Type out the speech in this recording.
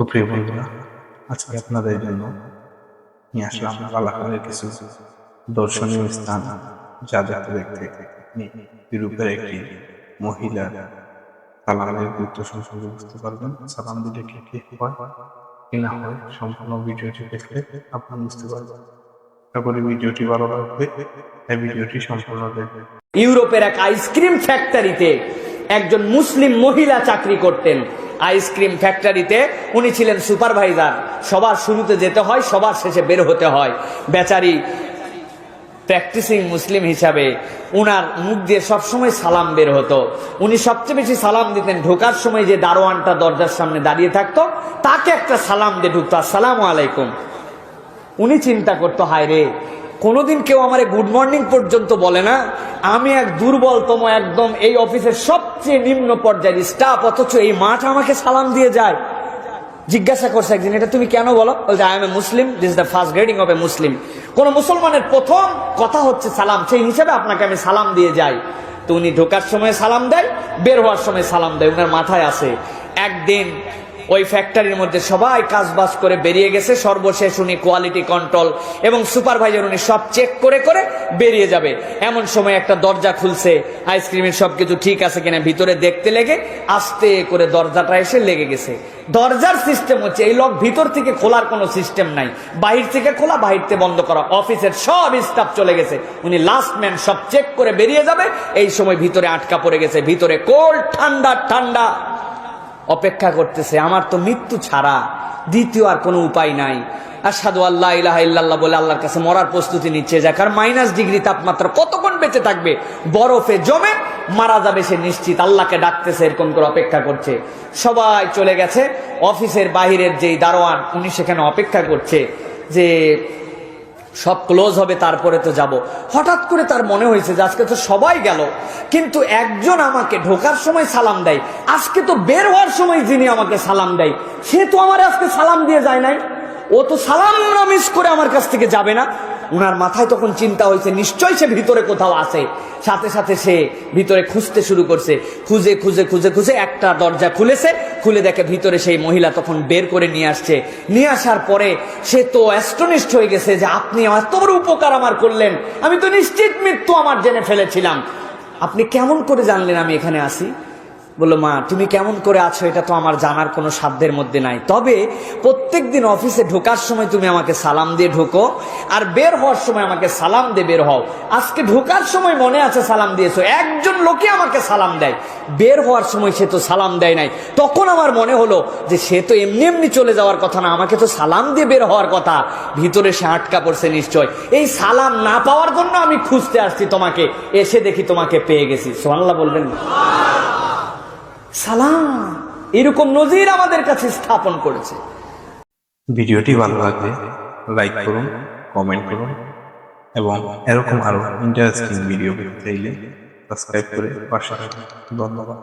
তো প্রিয় বন্ধুরা, আজকে আপনাদের জন্য নিয়ে আসলাম বালাখালের কিছু দর্শনীয় স্থান যা দেখতে দেখতে ইউরোপের একটি মহিলা সালামের গুরুত্ব সম্পর্কে বুঝতে পারবেন, সালাম দিলে কি কি হয়, কি না হয় সম্পূর্ণ ভিডিওটি দেখলে আপনি বুঝতে পারবেন। ভিডিওটি ভালো লাগবে এই ভিডিওটি সম্পূর্ণ দেখবেন। ইউরোপের এক আইসক্রিম ফ্যাক্টরিতে একজন মুসলিম মহিলা চাকরি করতেন। আইসক্রিম ফ্যাক্টরিতে উনি ছিলেন সুপারভাইজার সবার শুরুতে যেতে হয়, সবার শেষে বের হতে হয়। বেচারি প্র্যাকটিসিং মুসলিম হিসাবে উনার মুখ দিয়ে সবসময় সালাম বের হতো। উনি সবচেয়ে বেশি সালাম দিতেন, ঢোকার সময় যে দারোয়ানটা দরজার সামনে দাঁড়িয়ে থাকতো, তাকে একটা সালাম দিয়ে ঢুকতো, আসসালামু আলাইকুম। উনি চিন্তা করতো হায় রে কোনোদিন কেউ আমারে গুড মর্নিং পর্যন্ত বলে না। আমি এক দুর্বলতম একদম এই অফিসের সবচেয়ে নিম্ন পর্যায়ের স্টাফ অথচ এই মাঠ আমাকে সালাম দিয়ে যায়। জিজ্ঞাসা করছে একদিন, এটা তুমি কেন বলো? বলছে I am a Muslim this the first grading of a Muslim কোন মুসলমানের প্রথম কথা হচ্ছে সালাম, সেই হিসাবে আপনাকে আমি সালাম দিয়ে যাই। তো উনি ঢোকার সময় সালাম দেয়, বের হওয়ার সময় সালাম দেয়, উনার মাথায় আসে। একদিন ওই ফ্যাক্টরির মধ্যে সবাই কাজ বাজ করে বেরিয়ে গেছে। সর্বশেষ উনি কোয়ালিটি কন্ট্রোল এবং সুপারভাইজার উনি সব চেক করে করে বেরিয়ে যাবে। এমন সময় একটা দরজা খুলছে আইসক্রিমের সবকিছু ঠিক আছে কিনা ভিতরে দেখতে লেগে আস্তে করে দরজাটা এসে লেগে গেছে। দরজার সিস্টেম হচ্ছে এই লক ভিতর থেকে খোলার কোনো সিস্টেম নাই। বাহির থেকে খোলা, বাহির থেকে বন্ধ করা। অফিসের সব স্টাফ চলে গেছে। উনি লাস্ট ম্যান সব চেক করে বেরিয়ে যাবে। এই সময় ভিতরে আটকা পড়ে গেছে। ভিতরে কোল্ড ঠান্ডা ঠান্ডা। অপেক্ষা করতেছে, আমার তো মৃত্যু ছাড়া দ্বিতীয় আর কোনো উপায় নাই। আসাদু আল্লাহ ইলাহ ইল্লাল্লাহ বলে আল্লাহর কাছে মরার প্রস্তুতি নিচ্ছে যা কারণ মাইনাস ডিগ্রি তাপমাত্রা কতক্ষণ বেঁচে থাকবে? বরফে জমে মারা যাবে সে নিশ্চিত, আল্লাহকে ডাকতেছে, এরকম করে অপেক্ষা করছে। সবাই চলে গেছে, অফিসের বাহিরের যেই দারোয়ান, উনি সেখানে অপেক্ষা করছে যে সব ক্লোজ হবে, তারপরে তো যাব। হঠাৎ করে তার মনে হয়েছে যে আজকে তো সবাই গেল কিন্তু একজন আমাকে ঢোকার সময় সালাম দেয়। আজকে তো বের হওয়ার সময় যিনি আমাকে সালাম দেয়, সে তো আমার আজকে সালাম দিয়ে যায় নাই। ও তো সালাম না মিস করে আমার কাছ থেকে যাবে না। উনার মাথায় তখন চিন্তা হয়েছে নিশ্চয় সে ভিতরে কোথাও আছে। সাথে সাথে সে ভিতরে খুঁজতে শুরু করছে। খুঁজে খুঁজে খুঁজে খুঁজে একটা দরজা খুলেছে। খুলে দেখে ভিতরে সেই মহিলা তখন বের করে নিয়ে আসছে। নিয়ে আসার পরে সে তো অ্যাস্টনিস্ট হয়ে গেছে যে, আপনি এত বড় উপকার আমার করলেন। আমি তো নিশ্চিত মৃত্যু আমার জেনে ফেলেছিলাম। আপনি কেমন করে জানলেন আমি এখানে আসি? বলল, মা, তুমি কেমন করে আছো? এটা তো আমার জানার কোনো সাধ্যের মধ্যে নাই। তবে প্রত্যেক দিন অফিসে ঢোকার সময় তুমি আমাকে সালাম দিয়ে ঢোকো আর বের হওয়ার সময় আমাকে সালাম দিয়ে বের হও। আজকে ঢোকার সময় মনে আছে সালাম দিয়েছ। একজন লোকে আমাকে সালাম দেয়। বের হওয়ার সময় সে তো সালাম দেয় নাই। তখন আমার মনে হলো যে সে তো এমনি এমনি চলে যাওয়ার কথা না, আমাকে তো সালাম দিয়ে বের হওয়ার কথা। ভিতরে সে আটকা পড়ছে নিশ্চয়। এই সালাম না পাওয়ার জন্য আমি খুঁজতে আসছি তোমাকে। এসে দেখি তোমাকে পেয়ে গেছি। সোহান্লা বলবেন না। সালাম। এরকম নজির আমাদের কাছে স্থাপন করেছে। ভিডিওটি ভালো লাগবে লাইক করুন, কমেন্ট করুন এবং এরকম আরও ইন্টারেস্টিং ভিডিও পেতে চাইলে সাবস্ক্রাইব করে পাশে ধন্যবাদ।